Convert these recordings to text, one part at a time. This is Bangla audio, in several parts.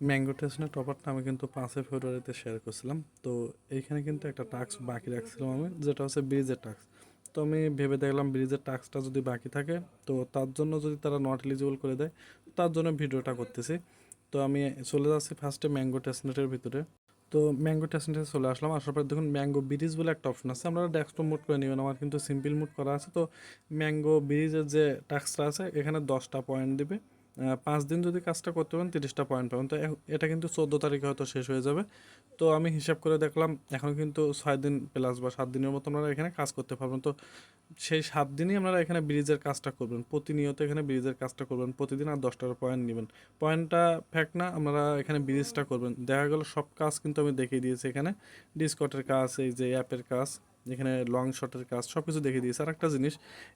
ম্যাঙ্গো টেস্টের টপারটা আমি কিন্তু পাঁচই ফেব্রুয়ারিতে শেয়ার করছিলাম। তো এইখানে কিন্তু একটা টাস্ক বাকি রাখছিলাম আমি, যেটা হচ্ছে ব্রিজের টাস্ক তো আমি ভেবে দেখলাম ব্রিজের টাস্কটা যদি বাকি থাকে, তো তার জন্য যদি তারা নট এলিজিবল করে দেয় তার জন্য ভিডিওটা করতেছি। তো আমি চলে যাচ্ছি ফার্স্টে ম্যাঙ্গো টেস্টনেটের ভিতরে। তো ম্যাঙ্গো টেস্টনেটে চলে আসলাম, আসার পর দেখুন ম্যাঙ্গো ব্রিজ বলে একটা অপশন আছে আপনারা ডেস্কটপ মুড করে নেবেন, আমার কিন্তু সিম্পল মুড করা আছে। তো ম্যাঙ্গো ব্রিজের যে টাস্কটা আছে, এখানে দশটা পয়েন্ট দিবে। পাঁচ দিন যদি কাজটা করতে পারেন, তিরিশটা পয়েন্ট পাবেন। তো এটা কিন্তু চোদ্দ তারিখে হয়তো শেষ হয়ে যাবে। তো আমি হিসাব করে দেখলাম, এখন কিন্তু ছয় দিন প্লাস বা সাত দিনের মতো আপনারা এখানে কাজ করতে পারবেন। তো সেই সাত দিনই আপনারা এখানে ব্রিজের কাজটা করবেন। প্রতিনিয়ত এখানে ব্রিজের কাজটা করবেন। প্রতিদিন আর দশটার পয়েন্ট নেবেন। পয়েন্টটা ফ্যাক্ট না, আপনারা এখানে ব্রিজটা করবেন। দেখা গেল সব কাজ কিন্তু আমি দেখিয়ে দিয়েছি এখানে। ডিসকটের কাজ, এই যে অ্যাপের কাজ। এখানে লং শটের কাজ সব কিছু দেখিয়ে দিয়েছে। আর একটা জিনিস,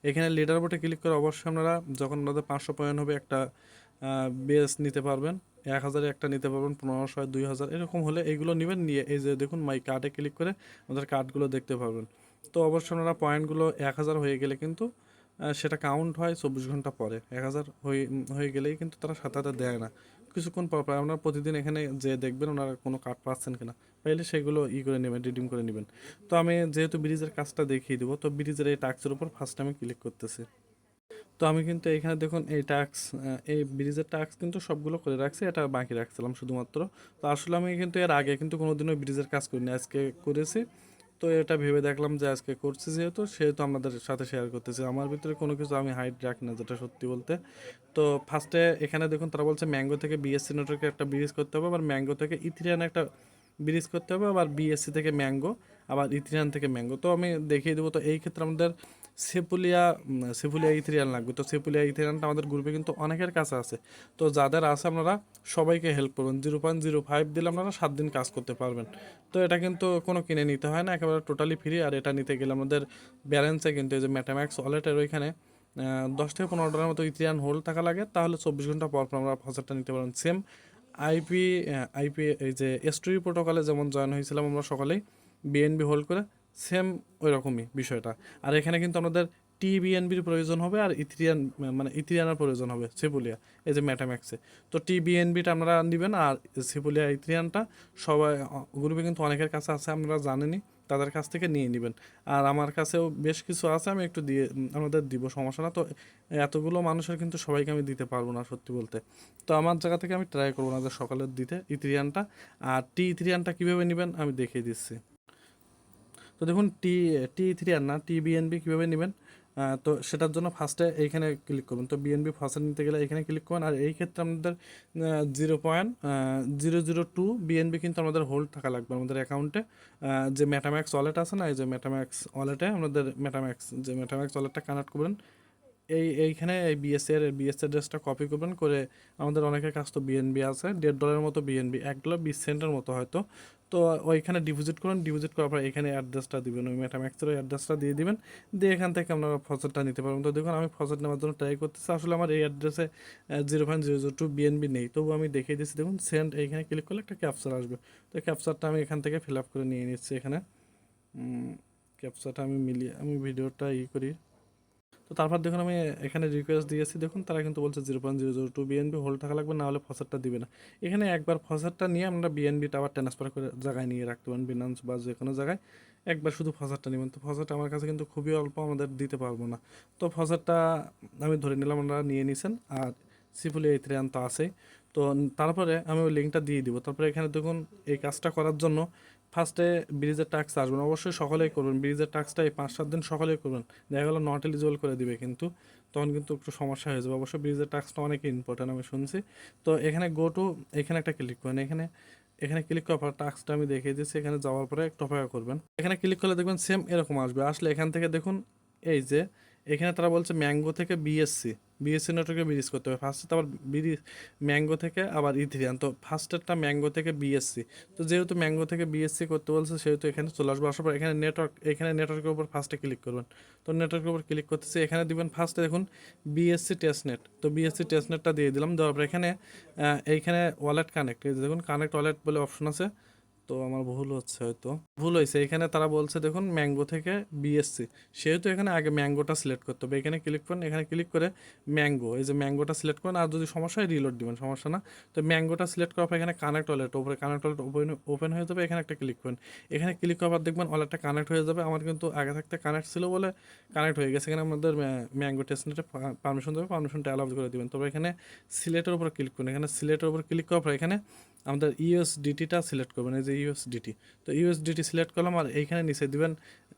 এখানে লিডার বোর্ডে ক্লিক করে অবশ্যই আপনারা যখন আপনাদের পাঁচশো পয়েন্ট হবে একটা বেস নিতে পারবেন, এক হাজারে একটা নিতে পারবেন, পনেরোশো দুই হাজার, এরকম হলে এইগুলো নেবেন, নিয়ে এই যে দেখুন মাই কার্ডে ক্লিক করে আমাদের কার্ডগুলো দেখতে পারবেন। তো অবশ্যই আপনারা পয়েন্টগুলো এক হাজার হয়ে গেলে কিন্তু সেটা কাউন্ট হয় চব্বিশ ঘণ্টা পরে। এক হাজার হয়ে হয়ে গেলেই কিন্তু তারা সাথে দেয় না। কিছুক্ষণ পর পর আপনারা প্রতিদিন এখানে যে দেখবেন ওনারা কোনো কার্ড পাচ্ছেন কিনা, পাইলে সেগুলো ই করে নেবেন রিডিম করে নেবেন। তো আমি যেহেতু ব্রিজের কাজটা দেখিয়ে দেবো, তো ব্রিজের এই টাক্সের উপর ফার্স্ট আমি ক্লিক করতেছি। তো আমি কিন্তু এখানে দেখুন এই টাক্স এই ব্রিজের টাক্স কিন্তু সবগুলো করে রাখছি, এটা বাকি রাখছিলাম শুধুমাত্র। তো আসলে আমি কিন্তু এর আগে কিন্তু কোনোদিনও ব্রিজের কাজ করিনি, আজকে করেছি। তো এটা ভেবে দেখলাম যে আজকে করছি যেহেতু, সেহেতু আপনাদের সাথে শেয়ার করতেছি। আমার ভিতরে কোনো কিছু আমি হাইট রাখি না, যেটা সত্যি বলতে। তো ফার্স্টে এখানে দেখুন, তারা বলছে ম্যাঙ্গো থেকে বিএসসি নেটওয়ার্কে একটা ব্রিজ করতে হবে, আবার ম্যাঙ্গো থেকে ইথিরিয়ান একটা ব্রিজ করতে হবে, আবার বিএসসি থেকে ম্যাঙ্গো আবার ইথিরিয়ান থেকে ম্যাঙ্গো তো আমি দেখিয়ে দেবো, তো এই ক্ষেত্রে আমাদের সেপুলিয়া সেপুলিয়া ইথিরিয়ান লাগবে তো সেপুলিয়া ইথিরিয়ানটা আমাদের গ্রুপে কিন্তু অনেকের কাছে আছে। তো যাদের আছে আপনারা সবাইকে হেল্প করবেন। জিরো পয়েন্ট জিরো ফাইভ দিলে আপনারা সাত দিন কাজ করতে পারবেন। তো এটা কিন্তু কোনো কিনে নিতে হয় না, একেবারে টোটালি ফ্রি আর এটা নিতে গেলে আমাদের ব্যালেন্সে কিন্তু এই যে ম্যাটাম্যাক্স ওয়ালেটের ওইখানে দশ থেকে পনেরো ডলারের মতো ইথিরিয়ান হোল্ড থাকা লাগে। তাহলে চব্বিশ ঘণ্টা পর পর আমরা ফাজারটা নিতে পারেন সেম আইপি আইপি এই যে এসট্রি প্রোটোকলে যেমন জয়েন হয়েছিলাম আমরা সকালেই বিএনবি হোল্ড করে সেম ওই রকমই বিষয়টা। আর এখানে কিন্তু আমাদের টি বিএনবির প্রয়োজন হবে আর ইথিরিয়ান মানে ইথিরিয়ানের প্রয়োজন হবে, সেপুলিয়া, এই যে ম্যাটাম্যাক্সে। তো টি বিএনবিটা আপনারা নেবেন আর সেপুলিয়া, ইথিরিয়ানটা সবাই গ্রুপে কিন্তু অনেকের কাছে আছে, আমরা জানেনই তাদের কাছ থেকে নিয়ে নেবেন। আর আমার কাছেও বেশ কিছু আছে, আমি একটু দিয়ে আমাদের দিব, সমস্যা না। তো এতগুলো মানুষের কিন্তু সবাইকে আমি দিতে পারব না, সত্যি বলতে। তো আমার জায়গা থেকে আমি ট্রাই করব না যে সকালের দিতে ইথিরিয়ানটা। আর টি ইথিরিয়ানটা কীভাবে নেবেন আমি দেখিয়ে দিচ্ছি। তো দেখুন টি টি থ্রি আর না টি বিএনবি কীভাবে নেবেন? তো সেটার জন্য ফার্স্টে এইখানে ক্লিক করবেন। তো বিএনবি ফার্স্টে নিতে গেলে এখানে ক্লিক করবেন। আর এই ক্ষেত্রে আমাদের zero point zero zero two BNB কিন্তু আমাদের হোল্ড থাকা লাগবে আমাদের অ্যাকাউন্টে যে ম্যাটাম্যাক্স ওয়ালেট আছে না, এই যে ম্যাটাম্যাক্স ওয়ালেটে আমাদের ম্যাটাম্যাক্স যে ম্যাটাম্যাক্স ওয়ালেটটা কানেক্ট করবেন, এই, এইখানে এই বিএসসি এর বিএসসি অ্যাড্রেসটা কপি করবেন করে আমাদের অনেকের কাছ তো বিএনবি আছে। দেড় ডলারের মতো বিএনবি এক ডলার বিশ সেন্টের মতো হয়তো। তো ওইখানে ডিপোজিট করুন ডিপোজিট করার পর এখানে অ্যাড্রেসটা দিবেন। ওই মেটাম্যাক্সের অ্যাড্রেসটা দিয়ে দিবেন, দিয়ে এখান থেকে আপনারা ফসলটা নিতে পারবেন তো দেখুন, আমি ফসল নেওয়ার জন্য ট্রাই করতেছি। আসলে আমার এই অ্যাড্রেসে zero point zero zero two BNB নেই। তবু আমি দেখিয়ে দিচ্ছি, দেখুন সেন্ড এইখানে ক্লিক করলে একটা ক্যাপচার আসবে। তো ক্যাপচারটা আমি এখান থেকে ফিল আপ করে নিয়ে নিচ্ছি এখানে। ক্যাপচারটা আমি মিলিয়ে, আমি ভিডিওটা ই করি। তো তারপর দেখুন আমি এখানে রিকোয়েস্ট দিয়েছি। দেখুন, তারা কিন্তু বলছে zero point zero zero two BNB hold থাকা লাগবে না হলে ফসারটা দিবে না। এখানে একবার ফসারটা নিয়ে আমরা বিএনবিটা আবার ট্রান্সফার করে জায়গায় নিয়ে রাখতে পারেন বিনান্স বা যে কোনো জায়গায়। একবার শুধু ফসারটা নেবেন। তো ফসারটা আমার কাছে কিন্তু খুবই অল্প, আমাদের দিতে পারব না। তো ফসারটা আমি ধরে নিলাম আমরা নিয়ে নিছেন, আর সিপুলি এই থ্রি তো আছেই তো তারপরে আমি ওই লিঙ্কটা দিয়ে দিব। তারপরে এখানে দেখুন, এই কাজটা করার জন্য ফার্স্টে ব্রিজের ট্যাক্স আসবেন অবশ্যই সকলেই করবেন। ব্রিজের ট্যাক্সটা এই পাঁচ সাত দিন সকলেই করবেন। দেখা গেলো নট এলিজিবল করে দিবে কিন্তু। তখন কিন্তু একটু সমস্যা হয়ে যাবে। অবশ্যই ব্রিজের ট্যাক্সটা অনেক ইম্পর্টেন্ট আমি শুনছি। তো এখানে গো টু এখানে একটা ক্লিক করেন। এখানে এখানে ক্লিক করার পর টাস্কটা আমি দেখিয়ে দিচ্ছি। এখানে যাওয়ার পরে একটু অপেক্ষা করবেন। এখানে ক্লিক করলে দেখবেন সেম এরকম আসবে। আসলে এখান থেকে দেখুন, এই যে এখানে তারা বলছে ম্যাঙ্গো থেকে বিএসসি বিএসসি নেটওয়ার্কে ব্রিজ করতে হবে। ফার্স্টে তো আবার ব্রিজ ম্যাঙ্গো থেকে আবার ইথিরিয়ান তো ফার্স্টেরটা ম্যাঙ্গো থেকে বিএসসি তো যেহেতু ম্যাঙ্গো থেকে বিএসসি করতে বলছে, সেহেতু এখানে চলে আসবে। আসার পর এখানে নেটওয়ার্ক এখানে নেটওয়ার্কের উপর ফার্স্টে ক্লিক করবেন। তো নেটওয়ার্কের উপর ক্লিক করতেছি। এখানে দিবেন ফার্স্টে দেখুন বিএসসি টেস্টনেট তো বিএসসি টেস্টনেটটা দিয়ে দিলাম। দেওয়ার পর এখানে এইখানে ওয়ালেট কানেক্ট দেখুন কানেক্ট ওয়ালেট বলে অপশন আছে। তো আমার ভুল হচ্ছে হয়তো। ভুল হয়েছে। এখানে তারা বলছে, দেখুন, ম্যাঙ্গো থেকে বিএসসি সেহেতু এখানে আগে ম্যাঙ্গোটা সিলেক্ট করতে হবে। এখানে ক্লিক করেন, এখানে ক্লিক করে ম্যাঙ্গো। এই যে ম্যাঙ্গোটা সিলেক্ট করেন, আর যদি সমস্যা হয় রিলোড দিবেন, সমস্যা না। তো ম্যাঙ্গোটা সিলেক্ট করার পর এখানে কানেক্ট ওয়ালেট ওপরে কানেক্ট ওয়ালেট ওপেন ওপেন হয়ে যাবে। এখানে একটা ক্লিক করেন। এখানে ক্লিক করার পর দেখবেন ওয়ালেটটা কানেক্ট হয়ে যাবে। আমার কিন্তু আগে থাকতে কানেক্ট ছিল বলে কানেক্ট হয়ে গেছে। এখানে আমাদের ম্যাঙ্গো টেস্টনেটে পারমিশন দেবে। পারমিশনটা অ্যালাউ করে দিবেন। তবে এখানে সিলেটের উপর ক্লিক করুন। এখানে সিলেটের উপর ক্লিক করার পর এখানে আমাদের ইউএসডিটিটা সিলেক্ট করবেন। এই যে ইউএসডিটি তো ইউএসডিটি সিলেক্ট করলাম আর এইখানে নিচে দিবেন,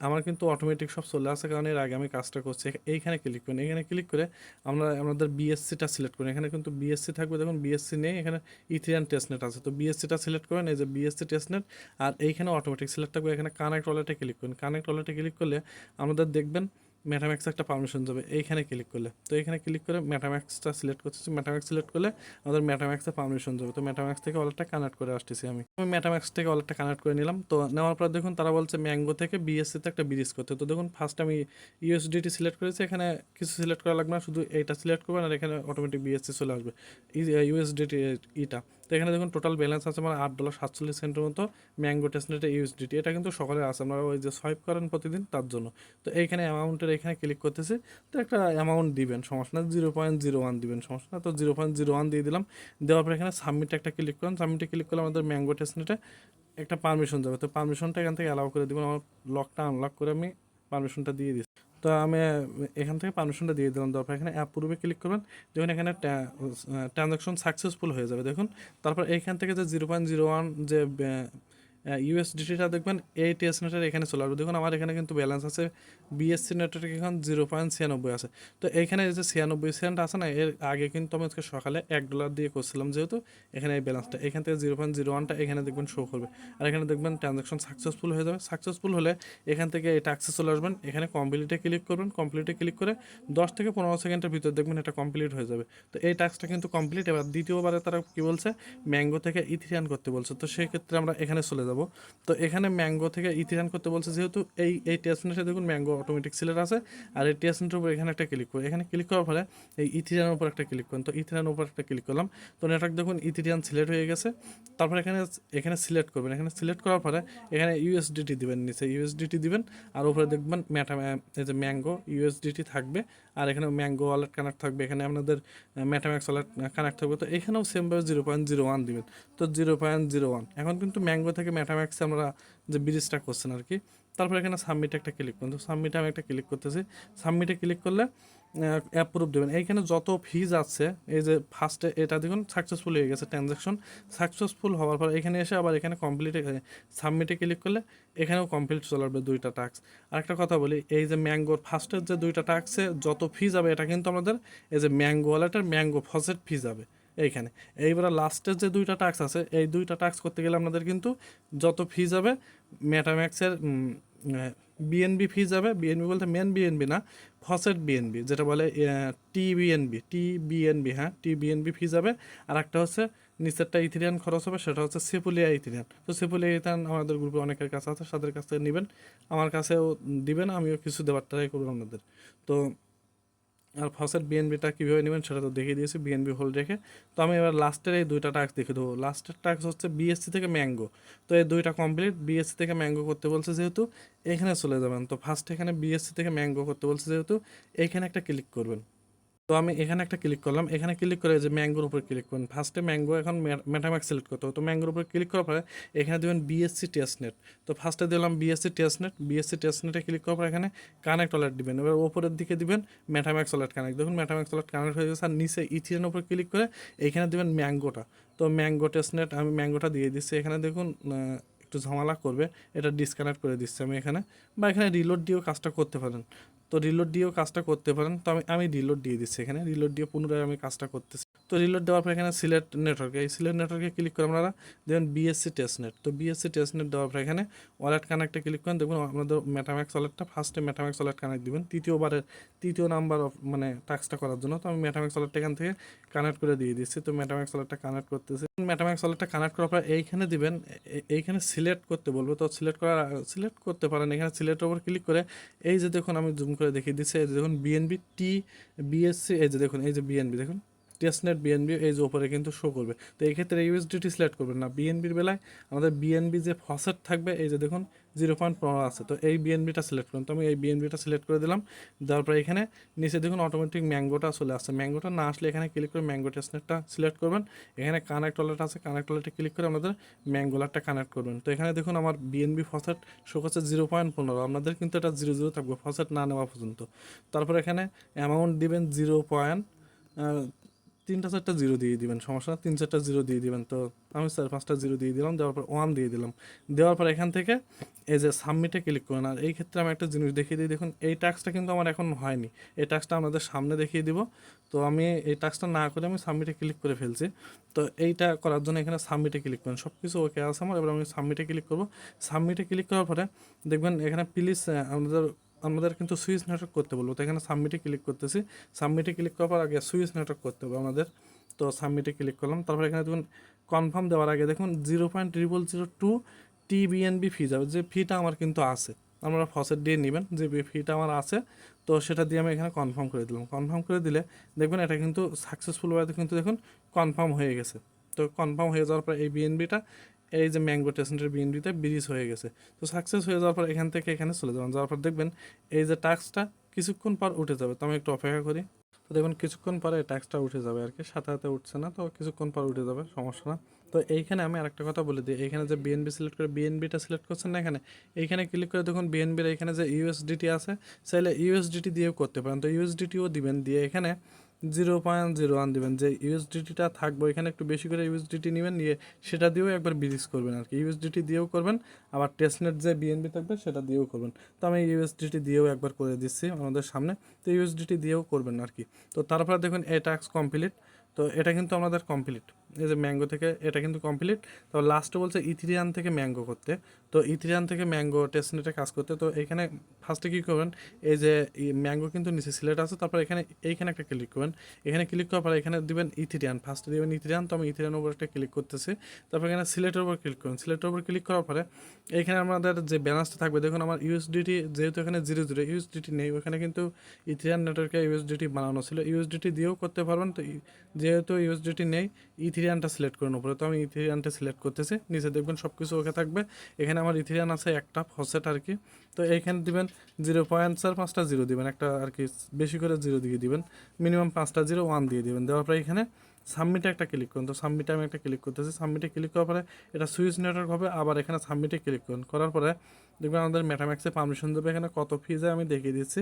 আমার কিন্তু অটোমেটিক সব চলে আসে কারণ এর আগে আমি কাজটা করছি। এইখানে ক্লিক করেন। এখানে ক্লিক করে আমরা, আমাদের বিএসসিটা সিলেক্ট করেন। এখানে কিন্তু বিএসসি থাকবে। দেখুন বিএসসি নেই, এখানে ইথিয়ান টেস্টনেট আছে। তো বিএসসিটা সিলেক্ট করেন, এই যে বিএসসি টেস্টনেট আর এইখানে অটোমেটিক সিলেক্ট থাকবে। এখানে কানেক্ট ওয়ালেটে ক্লিক করেন। কানেক্ট ওয়ালেটে ক্লিক করলে আমাদের দেখবেন মেটাম্যাক্স একটা পারমিশন যাবে। এইখানে ক্লিক করলে। তো এখানে ক্লিক করে মেটাম্যাক্সটা সিলেক্ট করতেছি ম্যাটাম্যাক্স সিলেক্ট করলে আমাদের মেটাম্যাক্সে পারমিশন যাবে। তো মেটাম্যাক্স থেকে ওয়ালেটটা কানেক্ট করে আসতেছি আমি। আমি মেটাম্যাক্স থেকে ওয়ালেটটা কানেক্ট করে নিলাম। তো নেওয়ার পর দেখুন তারা বলছে ম্যাঙ্গো থেকে বিএসসিতে একটা ব্রিজ করতে। তো দেখুন ফার্স্ট আমি ইউএসডিটি সিলেক্ট করেছি। এখানে কিছু সিলেক্ট করা লাগবে না। শুধু এইটা সিলেক্ট করবেন আর এখানে অটোমেটিক বিএসসি চলে আসবে। ইউএসডিটি ইটা তো এখানে দেখুন টোটাল ব্যালেন্স আছে আমার আট ডলার সাতচল্লিশ সেন্টের মতো ম্যাঙ্গো টেস্টনেটে ইউএসডিটি এটা কিন্তু সকালে আছে, আপনারা ওই যে সোয়াইপ করেন প্রতিদিন তার জন্য। তো এইখানে অ্যামাউন্টের এখানে ক্লিক করতেছি, তো একটা অ্যামাউন্ট দিবেন, সমস্যা না জিরো পয়েন্ট জিরো ওয়ান দিবেন, সমস্যা না তো জিরো পয়েন্ট জিরো ওয়ান দিয়ে দিলাম, দেওয়ার পর এখানে সাবমিট একটা ক্লিক করেন সাবমিটে ক্লিক করলে আমাদের ম্যাঙ্গো টেস্টনেটে একটা পারমিশন যাবে, তো পারমিশনটা এখান থেকে অ্যালাউ করে দেবেন, আমার লকটা আনলক করে আমি পারমিশনটা দিয়ে দিচ্ছি। তো আমি এখান থেকে পারমিশনটা দিয়ে দিলাম। তারপর এখানে অ্যাপ পূর্বে ক্লিক করবেন। দেখুন এখানে ট্রানজাকশন সাকসেসফুল হয়ে যাবে। দেখুন, তারপর এখান থেকে যে জিরো পয়েন্ট জিরো ওয়ান যে ইউএসডিটিটা দেখবেন এই টিএস নেটের এখানে চলে আসবে। দেখুন, আমার এখানে কিন্তু ব্যালেন্স আছে বিএসসি নেটের এখন জিরো পয়েন্ট ছিয়ানব্বই আছে। তো এখানে যে ছিয়ানব্বই সেন্ট আছে না, এর আগে কিন্তু আমি আজকে সকালে এক ডলার দিয়ে করছিলাম, যেহেতু এখানে এই ব্যালেন্সটা এখান থেকে জিরো পয়েন্ট জিরো ওয়ানটা এখানে দেখবেন শো করবে। আর এখানে দেখবেন ট্রানজাকশন সাকসেসফুল হয়ে যাবে। সাকসেসফুল হলে এখান থেকে এই অ্যাক্সেস চলে আসবেন। এখানে কমপ্লিটে ক্লিক করবেন কমপ্লিটে ক্লিক করে দশ থেকে পনেরো সেকেন্ডের ভিতর দেখবেন এটা কমপ্লিট হয়ে যাবে। তো এই টাস্কটা কিন্তু কমপ্লিট এবার দ্বিতীয়বারে তারা কি বলছে? ম্যাঙ্গো থেকে ইথিরিয়ান করতে বলছে। তো সেক্ষেত্রে আমরা এখানে চলে যাব। তো এখানে ম্যাঙ্গো থেকে ইথিরিয়ান করতে বলছে, যেহেতু এই এই টেস্টনেটে দেখুন ম্যাঙ্গো অটোমেটিক সিলেট আছে, আর এই টেস্টনেটের উপর এখানে একটা ক্লিক করি এখানে ক্লিক করার ফলে এই ইথিরিয়ানের উপর একটা ক্লিক করুন। তো ইথিরানের উপর একটা ক্লিক করলাম। তো নেটওয়ার্ক দেখুন ইথিরিয়ান সিলেক্ট হয়ে গেছে। তারপর এখানে এখানে সিলেক্ট করবেন। এখানে সিলেক্ট করার পরে এখানে ইউএসডিটি দিবেন, নিচে ইউএসডিটি দিবেন, আর উপরে দেখবেন ম্যাটা, এই যে ম্যাঙ্গো ইউএসডিটি থাকবে। আর এখানে ম্যাঙ্গো ওয়ালেট কানেক্ট থাকবে, এখানে আপনাদের ম্যাটাম্যাক্স ওয়ালেট কানেক্ট থাকবে। তো এখানেও সেমভাবে জিরো পয়েন্ট জিরো ওয়ান দেবেন। তো জিরো পয়েন্ট জিরো ওয়ান এখন কিন্তু ম্যাঙ্গো থেকে ম্যাটাম্যাক্সে আমরা যে ব্রিজটা করছেন আর কি। তারপর এখানে সাবমিটে একটা ক্লিক করুন। তো সাবমিটে আমি একটা ক্লিক করতেছি। সাবমিটে ক্লিক করলে অ্যাপ্রুভ দেবেন। এইখানে যত ফিজ আছে, এই যে ফার্স্টে এটা দেখুন সাকসেসফুল হয়ে গেছে ট্রানজ্যাকশন সাকসেসফুল হওয়ার পর এখানে এসে আবার এখানে কমপ্লিট সাবমিটে ক্লিক করলে এখানেও কমপ্লিট চলে আসবে দুইটা টাস্ক আরেকটা কথা বলি, এই যে ম্যাঙ্গোর ফার্স্টের যে দুইটা টাস্কে যত ফি যাবে, এটা কিন্তু আমাদের এই যে ম্যাঙ্গো ওয়ালেটের ম্যাঙ্গো ফসেট ফি যাবে। এইখানে। এইবার লাস্টের যে দুইটা টাস্ক আছে, এই দুইটা টাস্ক করতে গেলে আপনাদের কিন্তু যত ফি যাবে মেটাম্যাক্সের বিএনবি ফি যাবে বিএনবি বলতে মেন বিএনবি না ফসেট বিএনবি যেটা বলে টি বিএনবি টি বিএনবি হ্যাঁ টি বিএনবি ফি যাবে আর একটা হচ্ছে, নিচেরটা ইথিরিয়ান খরচ হবে, সেটা হচ্ছে সেপুলিয়া ইথিরিয়ান তো সেপুলিয়া ইথিরিয়ান আমাদের গ্রুপে অনেকের কাছে আছে, তাদের কাছ থেকে নেবেন। আমার কাছেও দিবেন, আমিও কিছু দেওয়ার ট্রাই করব আপনাদের। তো আর ফার্স্টের বিএনবিটা কীভাবে নেবেন সেটা তো দেখিয়ে দিয়েছি বিএনবি হোল রেখে। তো আমি এবার লাস্টের এই দুইটা টাস্ক দেখে দেবো। লাস্টের টাস্ক হচ্ছে বিএসসি থেকে ম্যাঙ্গো তো এই দুইটা কমপ্লিট বিএসসি থেকে ম্যাঙ্গো করতে বলছে যেহেতু এখানে চলে যাবেন। তো ফার্স্ট এখানে বিএসসি থেকে ম্যাঙ্গো করতে বলছে যেহেতু এইখানে একটা ক্লিক করবেন। তো আমি এখানে একটা ক্লিক করলাম। এখানে ক্লিক করে যে ম্যাঙ্গোর উপর ক্লিক করুন। ফার্স্টে ম্যাঙ্গো এখন মেটাম্যাক্স সিলেক্ট করতে হবে। তো ম্যাঙ্গোর উপর ক্লিক করার পরে এখানে দেবেন বিএসসি টেস্টনেট তো ফার্স্টে দিলাম বিএসসি টেস্টনেট বিএসসি টেস্টনেটে ক্লিক করার পরে এখানে কানেক্ট ওয়ালেট দিবেন। এবার ওপরের দিকে দিবেন মেটাম্যাক্স ওয়ালেট কানেক্ট দেখুন মেটাম্যাক্স ওয়ালেট কানেক্ট হয়ে গেছে। আর নিচে ইথিয়ানের উপর ক্লিক করে এখানে দেবেন ম্যাঙ্গোটা তো ম্যাঙ্গো টেস্টনেট আমি ম্যাঙ্গোটা দিয়ে দিচ্ছি। এখানে দেখুন একটু ঝামেলা করবে। এটা ডিসকানেক্ট করে দিচ্ছি আমি এখানে। বা এখানে রিলোড দিয়েও কাজটা করতে পারেন। তো রিলোড দিয়েও কাজটা করতে পারেন। তো আমি আমি রিলোড দিয়ে দিচ্ছি এখানে। রিলোড দিয়ে পুনরায় আমি কাজটা করতেছি। তো রিলোড দেওয়ার পর এখানে সিলেক্ট নেটওয়ার্কে এই সিলেক্ট নেটওয়ার্কে ক্লিক করে আপনারা দেখবেন বিএসসি টেস্টনেট তো বিএসসি টেস্টনেট দেওয়ার পর এখানে ওয়ালেট কানেক্টে ক্লিক করেন, দেখুন আপনাদের মেটাম্যাক্স ওয়ালেটটা ফার্স্টে মেটাম্যাক্স ওয়ালেট কানেক্ট দিবেন, তৃতীয়বারের, তৃতীয় নাম্বার অফ মানে টাস্কটা করার জন্য, তো আমি মেটাম্যাক্স ওয়ালেটটা এখান থেকে কানেক্ট করে দিয়ে দিচ্ছি, তো মেটাম্যাক্স ওয়ালেটটা কানেক্ট করতেছি মেটাম্যাক্স ওয়ালেটটা কানেক্ট করার পর এইখানে দিবেন এইখানে সিলেক্ট করতে বলব, তো সিলেক্ট করার সিলেক্ট করতে পারেন, এখানে সিলেক্টের উপর ক্লিক করে, এই যে দেখুন আমি জুম করে দেখিয়ে দিচ্ছি, এই যে দেখুন বিএনবি টি বিএসসি এই যে দেখুন, এই যে বিএনবি দেখুন টেস্টনেট বিএনবি এই যে ওপরে কিন্তু শো করবে। তো এই ক্ষেত্রে ইউএসডিটি সিলেক্ট করবেন না। বিএনবির বেলায় আমাদের বিএনবি যে ফসেট থাকবে, এই যে দেখুন জিরো পয়েন্ট পনেরো আছে। তো এই বিএনবিটা সিলেক্ট করুন। তো আমি এই বিএনবিটা সিলেক্ট করে দিলাম। দেওয়ার পরে এখানে নিচে দেখুন অটোমেটিক ম্যাঙ্গোটা চলে আসছে। ম্যাঙ্গোটা না আসলে এখানে ক্লিক করে ম্যাঙ্গো টেস্টনেটটা সিলেক্ট করবেন। এখানে কানেক্ট ওয়ালেট আছে। কানেক্ট ওয়ালেটে ক্লিক করে আমাদের ম্যাঙ্গোলারটা কানেক্ট করবেন। তো এখানে দেখুন আমার বিএনবি ফসেট শো করছে জিরো পয়েন্ট পনেরো। আপনাদের কিন্তু এটা জিরো জিরো থাকবে ফসেট না নেওয়া পর্যন্ত। তারপর এখানে অ্যামাউন্ট দিবেন জিরো পয়েন্ট তিনটা চারটা জিরো দিয়ে দিবেন, সমস্যা তিন চারটা জিরো দিয়ে দিবেন। তো আমি চার পাঁচটা জিরো দিয়ে দিলাম, দেওয়ার পর ওয়ান দিয়ে দিলাম। দেওয়ার পর এখান থেকে এই যে সাবমিটে ক্লিক করেন। আর এই ক্ষেত্রে আমি একটা জিনিস দেখিয়ে দিই, দেখুন এই টাস্কটা কিন্তু আমার এখন হয়নি। এই টাস্কটা আপনাদের সামনে দেখিয়ে দিব। তো আমি এই টাস্কটা না করে আমি সাবমিটে ক্লিক করে ফেলছি। তো এইটা করার জন্য এখানে সাবমিটে ক্লিক করেন। সব কিছু ওকে আছে আমার, এবার আমি সাবমিটে ক্লিক করব। সাবমিটে ক্লিক করার পরে দেখবেন এখানে প্লিজ আমাদের আমাদের কিন্তু সুইচ নেটওয়ার্ক করতে বলব। তো এখানে সাবমিটে ক্লিক করতেছি। সাবমিটে ক্লিক করার আগে সুইচ নেটওয়ার্ক করতে হবে আমাদের। তো সাবমিটে ক্লিক করলাম। তারপর এখানে দেখুন কনফার্ম দেওয়ার আগে দেখুন zero point triple zero two TBNB fee যাবে। যে ফিটা আমার কিন্তু আছে। আপনারা ফসেট দিয়ে নেবেন। যে ফিটা আমার আছে, তো সেটা দিয়ে আমি এখানে কনফার্ম করে দিলাম। কনফার্ম করে দিলে দেখবেন এটা কিন্তু সাকসেসফুল ওয়াইতে কিন্তু দেখুন কনফার্ম হয়ে গেছে। তো কনফার্ম হয়ে যাওয়ার পর এই বিএনবিটা এই যে ম্যাঙ্গো টেসেন্টের বিএনবিতে ব্রিজ হয়ে গেছে। তো সাকসেস হয়ে যাওয়ার পর এখান থেকে এখানে চলে যাবেন। যাওয়ার পর দেখবেন এই যে টাস্কটা কিছুক্ষণ পর উঠে যাবে। তো আমি একটু অপেক্ষা করি। তো দেখুন কিছুক্ষণ পরে টাস্কটা উঠে যাবে আর কি। সাথে সাথে উঠছে না, তো কিছুক্ষণ পর উঠে যাবে, সমস্যা না। তো এইখানে আমি আরেকটা কথা বলে দিই। এখানে যে বিএনবি সিলেক্ট করে বিএনবিটা সিলেক্ট করছেন না এখানে? এইখানে ক্লিক করে দেখুন বিএনবির এখানে যে ইউএসডিটি আছে, চাইলে ইউএসডিটি দিয়েও করতে পারেন। তো ইউএসডিটিও দিবেন। দিয়ে এখানে জিরো পয়েন্ট জিরো ওয়ান দেবেন। যে ইউএসডিটিটা থাকব এখানে একটু বেশি করে ইউএসডিটি নেবেন, নিয়ে সেটা দিয়েও একবার ব্রিজ করবেন আর কি। ইউএসডিটি দিয়েও করবেন, আবার টেস্টনেট যে বিএনবি থাকবে, সেটা দিয়েও করবেন। তো আমি ইউএসডিটি দিয়েও একবার করে দিচ্ছি আমাদের সামনে। তো ইউএসডিটি দিয়েও করবেন আর কি। তো তারপরে দেখুন এ টাস্ক কমপ্লিট তো এটা কিন্তু আমাদের কমপ্লিট এই যে ম্যাঙ্গো থেকে এটা কিন্তু কমপ্লিট তো লাস্টে বলছে ইথিরিয়ান থেকে ম্যাঙ্গো করতে। তো ইথিরিয়ান থেকে ম্যাঙ্গো টেস্টনেটে কাজ করতে। তো এখানে ফার্স্টে কী করবেন, এই যে ম্যাঙ্গো কিন্তু নিচে সিলেট আছে, তারপর এখানে, এইখানে একটা ক্লিক করবেন। এখানে ক্লিক করার পর এখানে দিবেন ইথিরিয়ান ফার্স্টে দিবেন ইথিরিয়ান তো আমি ইথিরিয়ানের উপর একটা ক্লিক করতেছি। তারপর এখানে সিলেটের উপর ক্লিক করুন সিলেটের উপর ক্লিক করার পরে এখানে আমাদের যে ব্যালেন্সটা থাকবে, দেখুন আমার ইউএসডিটি যেহেতু এখানে জিরো জিরো ইউএসডিটি নেই, ওখানে কিন্তু ইথিরিয়ান নেটওয়ার্কে ইউএসডিটি বানানো ছিল। ইউএসডিটি দিয়েও করতে পারবেন, তো যেহেতু ইউএসডিটি নেই ইথিরিয়ানটা সিলেক্ট করুন উপরে তো আমি ইথিরিয়ানটা সিলেক্ট করতেছি, নিচে দেখবেন সব কিছু ওকে থাকবে। এখানে আমার ইথিরিয়ান আছে একটা ফসেট আর কি তো এইখানে দিবেন জিরো পয়েন্ট চার পাঁচটা জিরো দিবেন, একটা আর কি বেশি করে জিরো দিয়ে দিবেন। মিনিমাম পাঁচটা জিরো ওয়ান দিয়ে দিবেন। দেওয়ার পরে এখানে সাবমিটে একটা ক্লিক করুন। তো সাবমিটে আমি একটা ক্লিক করতেছি। সাবমিটে ক্লিক করার পরে এটা সুইচ নেটওয়ার্ক হবে, আবার এখানে সাবমিটে ক্লিক করুন। করার পরে দেখবেন আমাদের মেটাম্যাক্সে পারমিশন দেবে এখানে কত ফি যায় আমি দেখিয়ে দিচ্ছি।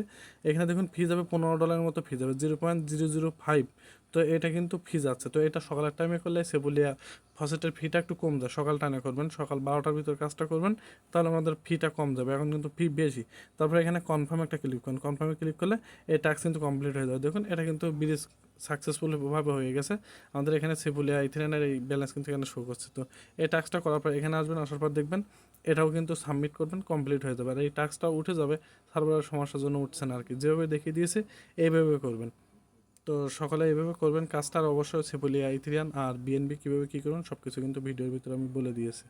এখানে দেখুন ফি যাবে পনেরো ডলারের মতো ফি যাবে zero point zero zero five তো এটা কিন্তু ফি যাচ্ছে তো এটা সকালের টাইমে করলে সেবুলিয়া ফসেটের ফিটা একটু কম যায় সকাল টাইমে করবেন, সকাল বারোটার ভিতর কাজটা করবেন, তাহলে আমাদের ফিটা কম যাবে, এখন কিন্তু ফি বেশি। তারপরে এখানে কনফার্ম একটা ক্লিক করুন কনফার্মে ক্লিক করলে এই টাস্ক কিন্তু কমপ্লিট হয়ে যাবে। দেখুন এটা কিন্তু ব্রিজ সাকসেসফুলভাবে হয়ে গেছে, আমাদের এখানে সেবুলিয়া ইথিরানের এই ব্যালেন্স কিন্তু এখানে শো করছে। তো এই টাস্কটা করার পর এখানে আসবেন, আসার পর দেখবেন এটাও কিন্তু সাবমিট করবেন কমপ্লিট হয়ে যাবে। আর এই টাস্কটাও উঠে যাবে সার্ভারের সমস্যার জন্য উঠছে না আর কি যেভাবে দেখিয়ে দিয়েছে, এইভাবে করবেন। তো সকালে এইভাবে করবেন। কাজটা আর অবশ্যই সেপুলিয়া ইথিরিয়ান আর বিএনবি কীভাবে কী করবেন সব কিছু কিন্তু ভিডিওর ভিতরে আমি বলে দিয়েছি।